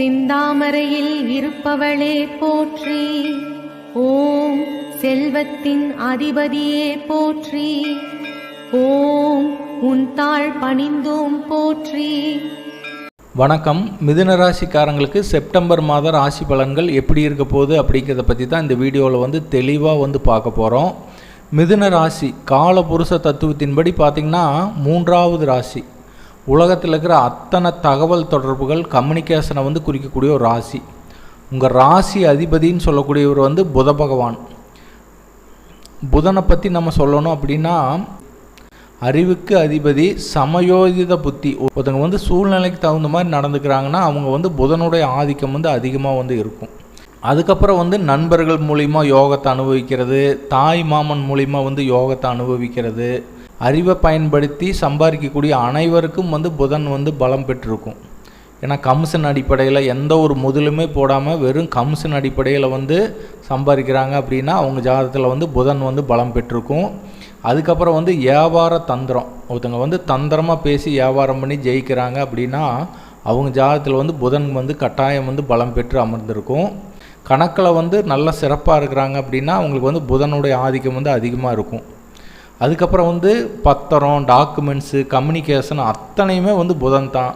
சிந்தாமரையில் இருப்பவளே போற்றி. ஓம் செல்வத்தின் அதிபதியே போற்றி. ஓம் உன் தாழ் பணிந்தோம் போற்றி. வணக்கம். மிதுன ராசிக்காரங்களுக்கு செப்டம்பர் மாத ராசி பலன்கள் எப்படி இருக்க போகுது அப்படிங்கிறத பற்றி தான் இந்த வீடியோவில் வந்து தெளிவாக வந்து பார்க்க போகிறோம் மிதுன ராசி காலபுருஷ தத்துவத்தின்படி பார்த்திங்கன்னா மூன்றாவது ராசி. உலகத்தில் இருக்கிற அத்தனை தகவல் தொடர்புகள் கம்யூனிகேஷனை வந்து குறிக்கக்கூடிய ஒரு ராசி. உங்கள் ராசி அதிபதின்னு சொல்லக்கூடியவர் வந்து புத பகவான். புதனை பற்றி நம்ம சொல்லணும் அப்படின்னா அறிவுக்கு அதிபதி சமயோஜித புத்தி. ஒருத்தவங்க வந்து சூழ்நிலைக்கு தகுந்த மாதிரி நடந்துக்கிறாங்கன்னா அவங்க வந்து புதனுடைய ஆதிக்கம் வந்து அதிகமாக வந்து இருக்கும். அதுக்கப்புறம் வந்து நண்பர்கள் மூலிமா யோகத்தை அனுபவிக்கிறது தாய் மாமன் மூலிமா வந்து யோகத்தை அனுபவிக்கிறது. அறிவை பயன்படுத்தி சம்பாதிக்கக்கூடிய அனைவருக்கும் வந்து புதன் வந்து பலம் பெற்றிருக்கும். ஏன்னா கமிஷன் அடிப்படையில் எந்த ஒரு முதலுமே போடாமல் வெறும் கமிஷன் அடிப்படையில் வந்து சம்பாதிக்கிறாங்க அப்படின்னா அவங்க ஜாதகத்தில் வந்து புதன் வந்து பலம் பெற்றிருக்கும். அதுக்கப்புறம் வந்து வியாபார தந்திரம். ஒருத்தங்க வந்து தந்திரமாக பேசி வியாபாரம் பண்ணி ஜெயிக்கிறாங்க அப்படின்னா அவங்க ஜாதகத்தில் வந்து புதன் வந்து கட்டாயம் வந்து பலம் பெற்று அமர்ந்திருக்கும். கணக்கில் வந்து நல்ல சிறப்பாக இருக்கிறாங்க அப்படின்னா அவங்களுக்கு வந்து புதனுடைய ஆதிக்கம் வந்து அதிகமாக இருக்கும். அதுக்கப்புறம் வந்து பத்திரம் டாக்குமெண்ட்ஸு கம்யூனிகேஷன் அத்தனையுமே வந்து புதன் தான்.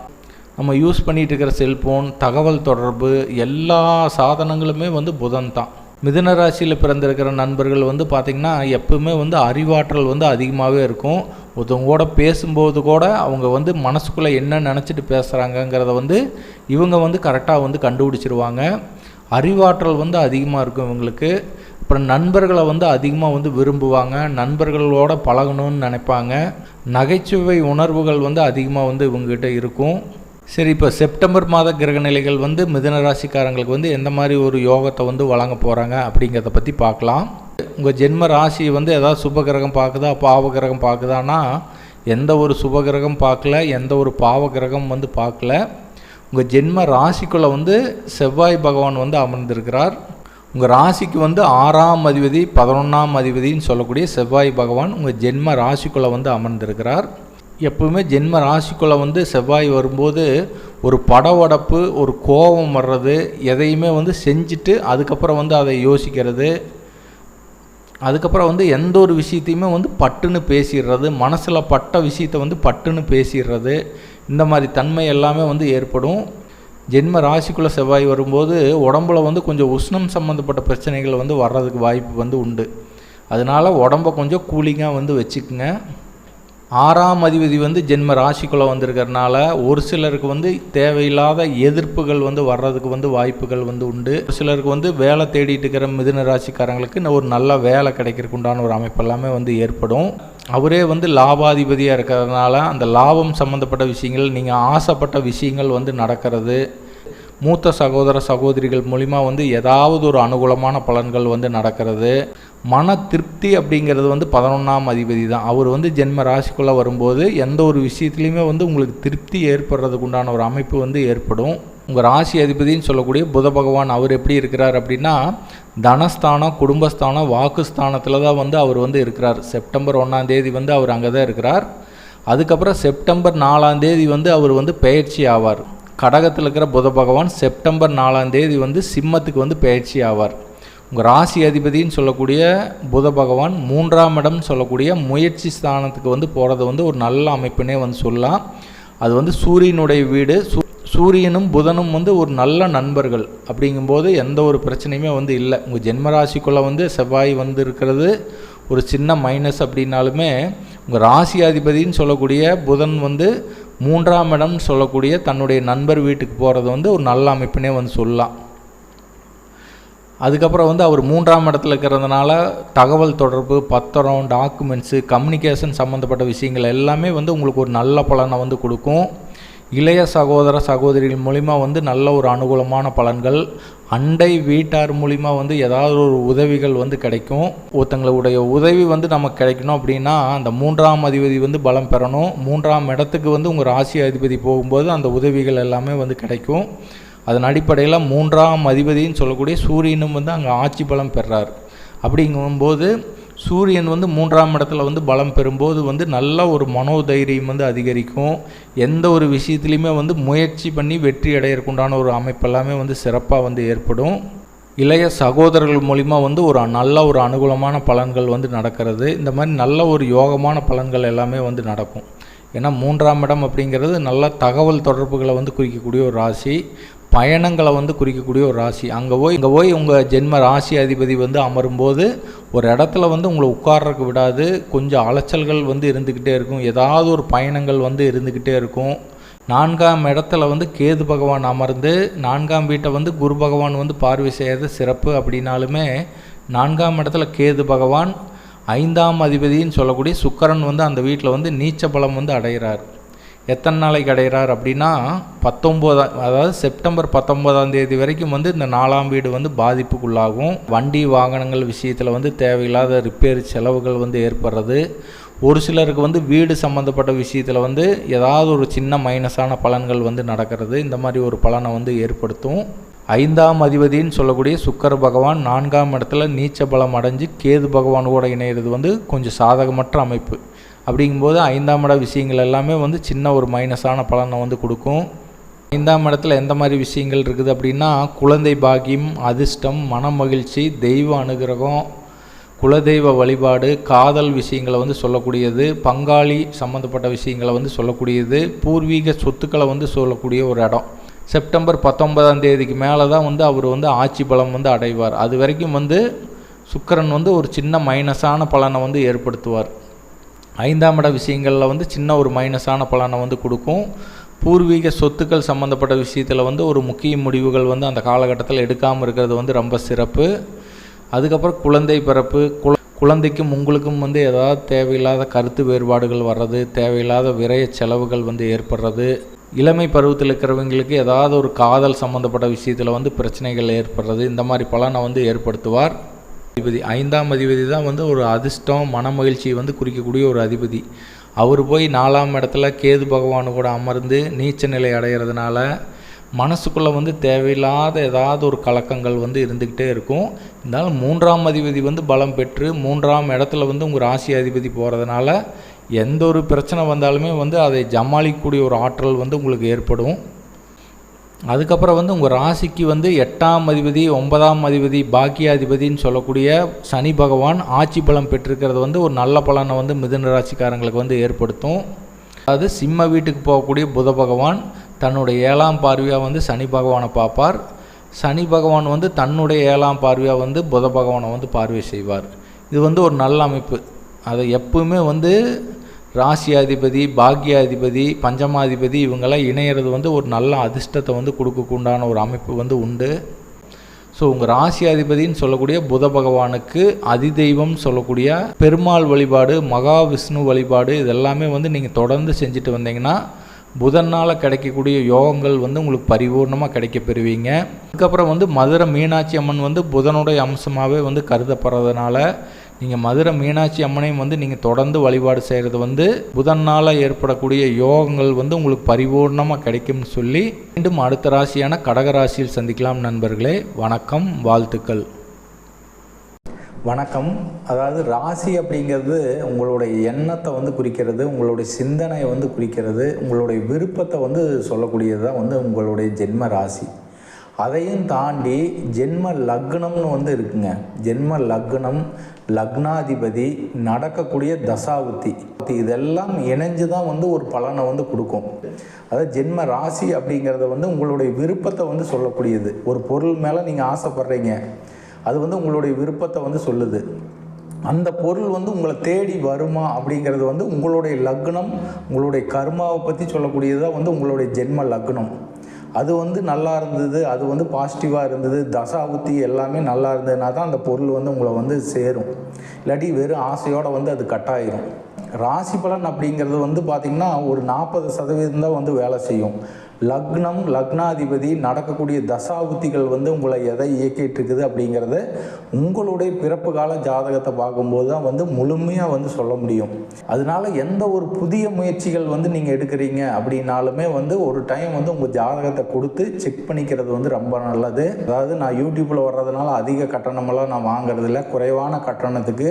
நம்ம யூஸ் பண்ணிகிட்டு இருக்கிற செல்ஃபோன் தகவல் தொடர்பு எல்லா சாதனங்களுமே வந்து புதன் தான். மிதுன ராசியில் பிறந்திருக்கிற நண்பர்கள் வந்து பார்த்திங்கன்னா எப்பவுமே வந்து அறிவாற்றல் வந்து அதிகமாகவே இருக்கும். ஒருத்தவங்க கூட பேசும்போது கூட அவங்க வந்து மனசுக்குள்ளே என்ன நினச்சிட்டு பேசுகிறாங்கங்கிறத வந்து இவங்க வந்து கரெக்டாக வந்து கண்டுபிடிச்சிருவாங்க. அறிவாற்றல் வந்து அதிகமாக இருக்கும் இவங்களுக்கு. அப்புறம் நண்பர்களை வந்து அதிகமாக வந்து விரும்புவாங்க. நண்பர்களோட பழகணும்னு நினைப்பாங்க. நகைச்சுவை உணர்வுகள் வந்து அதிகமாக வந்து இவங்ககிட்ட இருக்கும். சரி இப்போ செப்டம்பர் மாத கிரக நிலைகள் வந்து மிதன ராசிக்காரங்களுக்கு வந்து எந்த மாதிரி ஒரு யோகத்தை வந்து வழங்க போகிறாங்க அப்படிங்கிறத பற்றி பார்க்கலாம். உங்கள் ஜென்ம ராசி வந்து ஏதாவது சுப கிரகம் பார்க்குதா பாவ கிரகம் பார்க்குதான்னா எந்த ஒரு சுப கிரகம் பார்க்கல எந்த ஒரு பாவ கிரகம் வந்து பார்க்கல. உங்கள் ஜென்ம ராசிக்குள்ளே வந்து செவ்வாய் பகவான் வந்து அமர்ந்திருக்கிறார். உங்கள் ராசிக்கு வந்து ஆறாம் அதிபதி பதினொன்றாம் அதிபதின்னு சொல்லக்கூடிய செவ்வாய் பகவான் உங்கள் ஜென்ம ராசிக்குள்ளே வந்து அமர்ந்திருக்கிறார். எப்பவுமே ஜென்ம ராசிக்குள்ளே வந்து செவ்வாய் வரும்போது ஒரு படவடப்பு ஒரு கோபம் வர்றது எதையுமே வந்து செஞ்சுட்டு அதுக்கப்புறம் வந்து அதை யோசிக்கிறது. அதுக்கப்புறம் வந்து எந்த ஒரு விஷயத்தையுமே வந்து பட்டுன்னு பேசிடுறது மனசில் பட்ட விஷயத்தை வந்து பட்டுன்னு பேசிடுறது. இந்த மாதிரி தன்மை எல்லாமே வந்து ஏற்படும். ஜென்ம ராசிக்குள்ளே செவ்வாய் வரும்போது உடம்புல வந்து கொஞ்சம் உஷ்ணம் சம்மந்தப்பட்ட பிரச்சனைகள் வந்து வர்றதுக்கு வாய்ப்பு வந்து உண்டு. அதனால் உடம்ப கொஞ்சம் கூலிங்காக வந்து வச்சுக்குங்க. ஆறாம் அதிபதி வந்து ஜென்ம ராசிக்குள்ளே வந்திருக்கிறதுனால ஒரு சிலருக்கு வந்து தேவையில்லாத எதிர்ப்புகள் வந்து வர்றதுக்கு வந்து வாய்ப்புகள் வந்து உண்டு. ஒரு சிலருக்கு வந்து வேலை தேடிட்டு இருக்கிற மிதுன ராசிக்காரங்களுக்கு ஒரு நல்ல வேலை கிடைக்கிறதுக்கு உண்டான ஒரு அமைப்பு எல்லாமே வந்து ஏற்படும். அவரே வந்து லாபாதிபதியாக இருக்கிறதுனால அந்த லாபம் சம்மந்தப்பட்ட விஷயங்கள் நீங்கள் ஆசைப்பட்ட விஷயங்கள் வந்து நடக்கிறது. மூத்த சகோதர சகோதரிகள் மூலிமா வந்து ஏதாவது ஒரு அனுகூலமான பலன்கள் வந்து நடக்கிறது. மன திருப்தி அப்படிங்கிறது வந்து பதினொன்றாம் அதிபதி தான். அவர் வந்து ஜென்ம ராசிக்குள்ளே வரும்போது எந்த ஒரு விஷயத்துலையுமே வந்து உங்களுக்கு திருப்தி ஏற்படுறதுக்கு உண்டான ஒரு அமைப்பு வந்து ஏற்படும். உங்கள் ராசி அதிபதின்னு சொல்லக்கூடிய புத பகவான் அவர் எப்படி இருக்கிறார் அப்படின்னா தனஸ்தானம் குடும்பஸ்தானம் வாக்குஸ்தானத்தில் தான் வந்து அவர் வந்து இருக்கிறார். செப்டம்பர் ஒன்றாந்தேதி வந்து அவர் அங்கே தான் இருக்கிறார். அதுக்கப்புறம் செப்டம்பர் நாலாந்தேதி வந்து அவர் வந்து பயிற்சி ஆவார். கடகத்தில் இருக்கிற புத பகவான் செப்டம்பர் நாலாந்தேதி வந்து சிம்மத்துக்கு வந்து பயிற்சி ஆவார். உங்கள் ராசி அதிபதின்னு சொல்லக்கூடிய புத பகவான் மூன்றாம் இடம் சொல்லக்கூடிய முயற்சி ஸ்தானத்துக்கு வந்து போகிறது வந்து ஒரு நல்ல அமைப்புனே வந்து சொல்லலாம். அது வந்து சூரியனுடைய வீடு சூரியனும் புதனும் வந்து ஒரு நல்ல நண்பர்கள் அப்படிங்கும்போது எந்த ஒரு பிரச்சனையுமே வந்து இல்லை. உங்கள் ஜென்மராசிக்குள்ளே வந்து செவ்வாய் வந்து இருக்கிறது ஒரு சின்ன மைனஸ் அப்படின்னாலுமே உங்கள் ராசி அதிபதின்னு சொல்லக்கூடிய புதன் வந்து மூன்றாம் இடம்னு சொல்லக்கூடிய தன்னுடைய நண்பர் வீட்டுக்கு போகிறது வந்து ஒரு நல்ல அமைப்புனே வந்து சொல்லலாம். அதுக்கப்புறம் வந்து அவர் மூன்றாம் இடத்துல இருக்கிறதுனால தகவல் தொடர்பு பத்திரம் டாக்குமெண்ட்ஸு கம்யூனிகேஷன் சம்மந்தப்பட்ட விஷயங்கள் எல்லாமே வந்து உங்களுக்கு ஒரு நல்ல பலனை வந்து கொடுக்கும். இளைய சகோதர சகோதரிகள் மூலிமா வந்து நல்ல ஒரு அனுகூலமான பலன்கள். அண்டை வீட்டார் மூலிமா வந்து ஏதாவது ஒரு உதவிகள் வந்து கிடைக்கும். ஒருத்தங்களுடைய உதவி வந்து நமக்கு கிடைக்கணும் அப்படின்னா அந்த மூன்றாம் அதிபதி வந்து பலம் பெறணும். மூன்றாம் இடத்துக்கு வந்து உங்கள் ராசி அதிபதி போகும்போது அந்த உதவிகள் எல்லாமே வந்து கிடைக்கும். அதன் அடிப்படையில் மூன்றாம் அதிபதின்னு சொல்லக்கூடிய சூரியனும் வந்து அங்கே ஆட்சி பலம் பெறார். அப்படிங்கும்போது சூரியன் வந்து மூன்றாம் இடத்துல வந்து பலம் பெறும்போது வந்து நல்ல ஒரு மனோதைரியம் வந்து அதிகரிக்கும். எந்த ஒரு விஷயத்துலையுமே வந்து முயற்சி பண்ணி வெற்றி அடையிறக்குண்டான ஒரு அமைப்பு எல்லாமே வந்து சிறப்பாக வந்து ஏற்படும். இளைய சகோதரர்கள் மூலிமா வந்து ஒரு நல்ல ஒரு அனுகூலமான பலன்கள் வந்து நடக்கிறது. இந்த மாதிரி நல்ல ஒரு யோகமான பலன்கள் எல்லாமே வந்து நடக்கும். ஏன்னா மூன்றாம் இடம் அப்படிங்கிறது நல்ல தகவல் தொடர்புகளை வந்து குறிக்கக்கூடிய ஒரு ராசி. பயணங்களை வந்து குறிக்கக்கூடிய ஒரு ராசி. அங்கே போய் இங்கே போய் உங்கள் ஜென்ம ராசி அதிபதி வந்து அமரும்போது ஒரு இடத்துல வந்து உங்களை உட்கார்றதுக்கு விடாது. கொஞ்சம் அலைச்சல்கள் வந்து இருந்துக்கிட்டே இருக்கும். ஏதாவது ஒரு பயணங்கள் வந்து இருந்துக்கிட்டே இருக்கும். நான்காம் இடத்துல வந்து கேது பகவான் அமர்ந்து நான்காம் வீட்டை வந்து குரு பகவான் வந்து பார்வை செய்கிறது சிறப்பு அப்படின்னாலுமே நான்காம் இடத்துல கேது பகவான் ஐந்தாம் அதிபதின்னு சொல்லக்கூடிய சுக்கரன் வந்து அந்த வீட்டில் வந்து நீச்ச பலம் வந்து அடைகிறார் எத்தனை நாளைக்கு அடைகிறார் அப்படின்னா பத்தொம்போதாம் அதாவது செப்டம்பர் பத்தொம்போதாம் தேதி வரைக்கும் வந்து இந்த நாலாம் வீடு வந்து பாதிப்புக்குள்ளாகும். வண்டி வாகனங்கள் விஷயத்தில் வந்து தேவையில்லாத ரிப்பேர் செலவுகள் வந்து ஏற்படுறது. ஒரு சிலருக்கு வந்து வீடு சம்மந்தப்பட்ட விஷயத்தில் வந்து ஏதாவது ஒரு சின்ன மைனஸான பலன்கள் வந்து நடக்கிறது. இந்த மாதிரி ஒரு பலனை வந்து ஏற்படுத்தும். ஐந்தாம் அதிபதின்னு சொல்லக்கூடிய சுக்கர பகவான் நான்காம் இடத்துல நீச்ச பலம் அடைஞ்சு கேது பகவான் கூட இணையிறது வந்து கொஞ்சம் சாதகமற்ற அமைப்பு. அப்படிங்கும்போது ஐந்தாம் இட விஷயங்கள் எல்லாமே வந்து சின்ன ஒரு மைனஸான பலனை வந்து கொடுக்கும். ஐந்தாம் இடத்துல எந்த மாதிரி விஷயங்கள் இருக்குது அப்படின்னா குழந்தை பாக்கியம் அதிர்ஷ்டம் மன மகிழ்ச்சி தெய்வ அனுகிரகம் குலதெய்வ வழிபாடு காதல் விஷயங்களை வந்து சொல்லக்கூடியது பங்காளி சம்மந்தப்பட்ட விஷயங்களை வந்து சொல்லக்கூடியது பூர்வீக சொத்துக்களை வந்து சொல்லக்கூடிய ஒரு இடம். செப்டம்பர் பத்தொன்பதாம் தேதிக்கு மேலே தான் வந்து அவர் வந்து ஆட்சி பலம் வந்து அடைவார். அது வரைக்கும் வந்து சுக்கிரன் வந்து ஒரு சின்ன மைனஸான பலனை வந்து ஏற்படுத்துவார். ஐந்தாம் இட விஷயங்களில் வந்து சின்ன ஒரு மைனஸான பலனை வந்து கொடுக்கும். பூர்வீக சொத்துக்கள் சம்மந்தப்பட்ட விஷயத்தில் வந்து ஒரு முக்கிய முடிவுகள் வந்து அந்த காலகட்டத்தில் எடுக்காமல் இருக்கிறது வந்து ரொம்ப சிறப்பு. அதுக்கப்புறம் குழந்தை பிறப்பு குழ குழந்தைக்கும் உங்களுக்கும் வந்து ஏதாவது தேவையில்லாத கருத்து வேறுபாடுகள் வர்றது தேவையில்லாத விரய செலவுகள் வந்து ஏற்படுறது. இளமை பருவத்தில் இருக்கிறவங்களுக்கு ஏதாவது ஒரு காதல் சம்மந்தப்பட்ட விஷயத்தில் வந்து பிரச்சனைகள் ஏற்படுறது. இந்த மாதிரி பலனை வந்து ஏற்படுத்துவார். அதிபதி. ஐந்தாம் அதிபதி தான் வந்து ஒரு அதிர்ஷ்டம் மன மகிழ்ச்சியை வந்து குறிக்கக்கூடிய ஒரு அதிபதி. அவர் போய் நாலாம் இடத்துல கேது பகவானு கூட அமர்ந்து நீச்ச நிலை அடைகிறதுனால மனசுக்குள்ளே வந்து தேவையில்லாத ஏதாவது ஒரு கலக்கங்கள் வந்து இருந்துக்கிட்டே இருக்கும். இருந்தாலும் மூன்றாம் அதிபதி வந்து பலம் பெற்று மூன்றாம் இடத்துல வந்து உங்கள் ராசி அதிபதி போகிறதுனால எந்த ஒரு பிரச்சனை வந்தாலுமே வந்து அதை ஜமாளிக்கக்கூடிய ஒரு ஆற்றல் வந்து உங்களுக்கு ஏற்படும். அதுக்கப்புறம் வந்து உங்கள் ராசிக்கு வந்து எட்டாம் அதிபதி ஒன்பதாம் அதிபதி பாக்கியாதிபதின்னு சொல்லக்கூடிய சனி பகவான் ஆட்சி பலம் பெற்றிருக்கிறது வந்து ஒரு நல்ல பலனை வந்து மிதுன ராசிக்காரங்களுக்கு வந்து ஏற்படுத்தும். அதாவது சிம்ம வீட்டுக்கு போகக்கூடிய புத பகவான் தன்னுடைய ஏழாம் பார்வையாக வந்து சனி பகவானை பார்ப்பார். சனி பகவான் வந்து தன்னுடைய ஏழாம் பார்வையாக வந்து புத பகவானை வந்து பார்வை செய்வார். இது வந்து ஒரு நல்ல அமைப்பு. அதை எப்பவுமே வந்து ராசியாதிபதி பாக்யாதிபதி பஞ்சமாதிபதி இவங்கெல்லாம் இணையிறது வந்து ஒரு நல்ல அதிர்ஷ்டத்தை வந்து கொடுக்கக்குண்டான ஒரு அமைப்பு வந்து உண்டு. ஸோ உங்கள் ராசியாதிபதின்னு சொல்லக்கூடிய புத பகவானுக்கு அதிதெய்வம் சொல்லக்கூடிய பெருமாள் வழிபாடு மகாவிஷ்ணு வழிபாடு இதெல்லாமே வந்து நீங்கள் தொடர்ந்து செஞ்சுட்டு வந்தீங்கன்னா புதனால் கிடைக்கக்கூடிய யோகங்கள் வந்து உங்களுக்கு பரிபூர்ணமாக கிடைக்க பெறுவீங்க. அதுக்கப்புறம் வந்து மதுரை மீனாட்சி அம்மன் வந்து புதனுடைய அம்சமாகவே வந்து கருதப்படுறதுனால நீங்கள் மதுரை மீனாட்சி அம்மனையும் வந்து நீங்கள் தொடர்ந்து வழிபாடு செய்கிறது வந்து புதனால் ஏற்படக்கூடிய யோகங்கள் வந்து உங்களுக்கு பரிபூர்ணமாக கிடைக்கும்னு சொல்லி மீண்டும் அடுத்த ராசியான கடக ராசியில் சந்திக்கலாம் நண்பர்களே. வணக்கம் வாழ்த்துக்கள். வணக்கம். அதாவது ராசி அப்படிங்கிறது உங்களுடைய எண்ணத்தை வந்து குறிக்கிறது உங்களுடைய சிந்தனையை வந்து குறிக்கிறது உங்களுடைய விருப்பத்தை வந்து சொல்லக்கூடியது தான் வந்து உங்களுடைய ஜென்ம ராசி. அதையும் தாண்டி ஜென்ம லக்னம்னு வந்து இருக்குங்க. ஜென்ம லக்னம் லக்னாதிபதி நடக்கக்கூடிய தசாவுத்தி இதெல்லாம் இணைஞ்சு தான் வந்து ஒரு பலனை வந்து கொடுக்கும். அதாவது ஜென்ம ராசி அப்படிங்கிறத வந்து உங்களுடைய விருப்பத்தை வந்து சொல்லக்கூடியது. ஒரு பொருள் மேலே நீங்கள் ஆசைப்படுறீங்க. அது வந்து உங்களுடைய விருப்பத்தை வந்து சொல்லுது. அந்த பொருள் வந்து உங்களை தேடி வருமா அப்படிங்கிறது வந்து உங்களுடைய லக்னம் உங்களுடைய கர்மாவை பற்றி சொல்லக்கூடியது தான் வந்து உங்களுடைய ஜென்ம லக்னம். அது வந்து நல்லா இருந்தது அது வந்து பாசிட்டிவாக இருந்தது. தசாபுத்தி எல்லாமே நல்லா இருந்ததுனா தான் அந்த பொருள் வந்து உங்களை வந்து சேரும். இல்லாட்டி வெறும் ஆசையோடு வந்து அது கட்டாயிரும் ராசி பலன் அப்படிங்கிறது வந்து பார்த்திங்கன்னா ஒரு நாற்பது சதவீதம் தான் வந்து வேலை செய்யும். லக்னம் லக்னாதிபதி நடக்கக்கூடிய தசாபுத்திகள் வந்து உங்களை எதை இயக்கிட்டு இருக்குது அப்படிங்கிறத உங்களுடைய பிறப்பு கால ஜாதகத்தை பார்க்கும்போது தான் வந்து முழுமையாக வந்து சொல்ல முடியும். அதனால எந்த ஒரு புதிய முயற்சிகள் வந்து நீங்கள் எடுக்கிறீங்க அப்படின்னாலுமே வந்து ஒரு டைம் வந்து உங்கள் ஜாதகத்தை கொடுத்து செக் பண்ணிக்கிறது வந்து ரொம்ப நல்லது. அதாவது நான் யூடியூப்பில் வர்றதுனால அதிக கட்டணமெல்லாம் நான் வாங்குறதில்ல. குறைவான கட்டணத்துக்கு